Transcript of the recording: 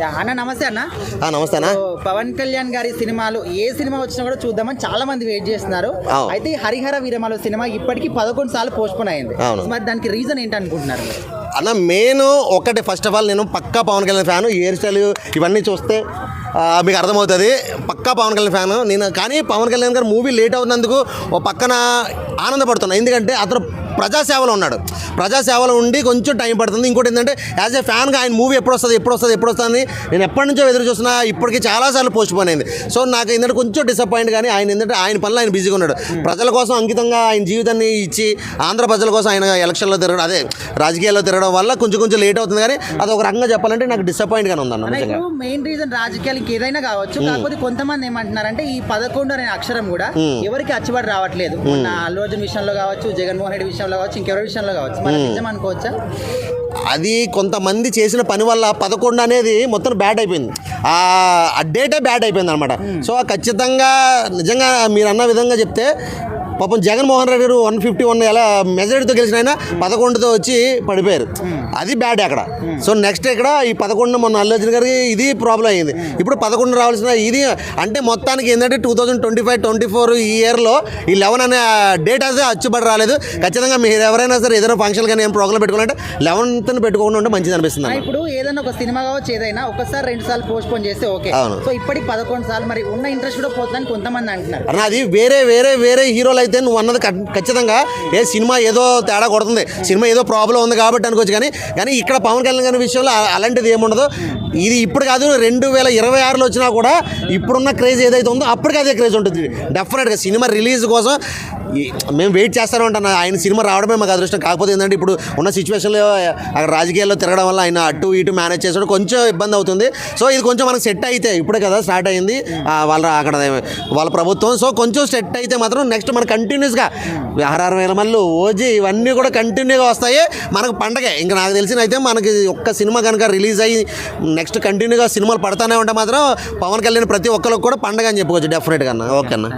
Yeah, అన్న నమస్తే అన్న. నమస్తే అన్న. పవన్ కళ్యాణ్ గారి సినిమాలు ఏ సినిమా వచ్చినా కూడా చూద్దామని చాలా మంది వెయిట్ చేస్తున్నారు. అయితే హరిహర వీరమల సినిమా ఇప్పటికీ పదకొండు సార్లు పోస్ట్పోన్ అయింది. మరి దానికి రీజన్ ఏంటి అనుకుంటున్నారు? అన్న మెయిన్ ఒకటి ఫస్ట్ ఆఫ్ ఆల్ నేను పక్కా Pavan Kalyan fan hair style ఇవన్నీ చూస్తే మీకు అర్థమవుతుంది. పక్కా పవన్ కళ్యాణ్ ఫ్యాను. నేను కానీ పవన్ కళ్యాణ్ గారు మూవీ లేట్ అవుతున్నందుకు ఓ పక్కన ఆనందపడుతున్నా. ఎందుకంటే అతను ప్రజాసేవలో ఉన్నాడు. ప్రజాసేవలో ఉండి కొంచెం టైం పడుతుంది. ఇంకోటి ఏంటంటే యాజ్ ఏ ఫ్యాన్గా ఆయన మూవీ ఎప్పుడు వస్తుంది ఎప్పుడు వస్తుంది ఎప్పుడు వస్తుంది నేను ఎప్పటి నుంచో ఎదురు చూస్తున్నా ఇప్పటికి చాలాసార్లు పోస్ట్ పోన్ అయింది. సో నాకు ఏంటంటే కొంచెం డిసప్పాయింట్ కానీ ఆయన ఏంటంటే ఆయన పనులు ఆయన బిజీగా ఉన్నాడు. ప్రజల కోసం అంకితంగా ఆయన జీవితాన్ని ఇచ్చి ఆంధ్ర ప్రజల కోసం ఆయన ఎలక్షన్లో తిరగడం అదే రాజకీయాల్లో తిరగడం వల్ల కొంచెం కొంచెం లేట్ అవుతుంది కానీ అది ఒక రకంగా చెప్పాలంటే నాకు డిసప్పాయింట్గానే ఉందన్న అన్న నిజంగా. ఇప్పుడు మెయిన్ రీజన్ రాజకీయాలకి ఏదైనా కావచ్చు కాకపోతే కొంతమంది ఏమంటున్నారంటే ఈ పదకొండు అనే అక్షరం కూడా ఎవరికి అచ్చుబడి రావట్లేదు. అల్లు అర్జున్ విషయంలో కావచ్చు జగన్మోహన్ రెడ్డి విషయంలో కావచ్చు ఇంకెవరి విషయంలో కావచ్చు? మరి నిజం అనుకోవచ్చా అది కొంతమంది చేసిన పని వల్ల పదకొండు అనేది మొత్తం బ్యాడ్ అయిపోయింది. ఆ డేటే బ్యాడ్ అయిపోయింది అనమాట సో ఖచ్చితంగా నిజంగా మీరు అన్న విధంగా చెప్తే పాపం జగన్మోహన్ రెడ్డి గారు వన్ ఫిఫ్టీ వన్ ఎలా మెజారిటీతో గెలిచిన ఆయన పదకొండుతో వచ్చి పడిపోయారు. అది బ్యాడ్ అక్కడ. సో నెక్స్ట్ ఇక్కడ ఈ పదకొండు మొన్న అల్లు గారికి ఇది ప్రాబ్లం అయింది ఇప్పుడు పదకొండు రావాల్సిన ఇది అంటే మొత్తానికి ఏంటంటే two thousand twenty five twenty four ఈ ఇయర్లో ఈ లెవెన్ అనే డేట్ అయితే అచ్చుబడి రాలేదు. ఖచ్చితంగా మీరు ఎవరైనా సరే ఏదైనా ఫంక్షన్ కానీ ఏం ప్రోగ్రామ్ పెట్టుకోవాలంటే లెవెన్త్ని పెట్టుకోకుండా ఉంటే మంచిది అనిపిస్తుంది. ఇప్పుడు ఏదైనా ఒక సినిమా కావచ్చు ఏదైనా ఒకసారి రెండు సార్లు పోస్ట్ పోన్ చేస్తే ఓకే. సో ఇప్పటికి పదకొండు సార్లు మరి ఉన్న ఇంట్రెస్ట్ కూడా పోతుందని కొంతమంది అంటున్నారు. అన్న అది వేరే వేరే వేరే హీరోలు అయితే నువ్వు అన్నది ఖచ్చితంగా. ఏ సినిమా ఏదో తేడా కొడుతుంది. సినిమా ఏదో ప్రాబ్లం ఉంది కాబట్టి అనుకోవచ్చు కానీ కానీ ఇక్కడ పవన్ కళ్యాణ్ గారి విషయంలో అలాంటిది ఏముండదు. ఇది ఇప్పుడు కాదు రెండు వేల ఇరవై ఆరులో వచ్చినా కూడా ఇప్పుడున్న క్రేజ్ ఏదైతే ఉందో అప్పటికి అదే క్రేజ్ ఉంటుంది. డెఫినెట్గా సినిమా రిలీజ్ కోసం మేము వెయిట్ చేస్తూనే ఉంటాను ఆయన సినిమా రావడమే మాకు అదృష్టం. కాకపోతే ఏంటంటే ఇప్పుడు ఉన్న సిచ్యువేషన్లో అక్కడ రాజకీయాల్లో తిరగడం వల్ల ఆయన అటు ఇటు మేనేజ్ చేసాడు కొంచెం ఇబ్బంది అవుతుంది. సో ఇది కొంచెం మనకు సెట్ అయితే ఇప్పుడే కదా స్టార్ట్ అయింది. వాళ్ళ అక్కడ వాళ్ళ ప్రభుత్వం. సో కొంచెం సెట్ అయితే మాత్రం నెక్స్ట్ మనకు కంటిన్యూస్గా ఆర్ఆర్ వేల మళ్ళీ ఓజీ ఇవన్నీ కూడా కంటిన్యూగా వస్తాయి. మనకు పండగే. ఇంకా నాకు తెలిసిన అయితే మనకి ఒక్క సినిమా కనుక రిలీజ్ అయ్యి నెక్స్ట్ కంటిన్యూగా సినిమాలు పడతానే ఉంటే మాత్రం పవన్ కళ్యాణ్ ప్రతి ఒక్కరికి కూడా పండగ అని చెప్పుకోవచ్చు డెఫినెట్గా అన్న ఓకే అన్న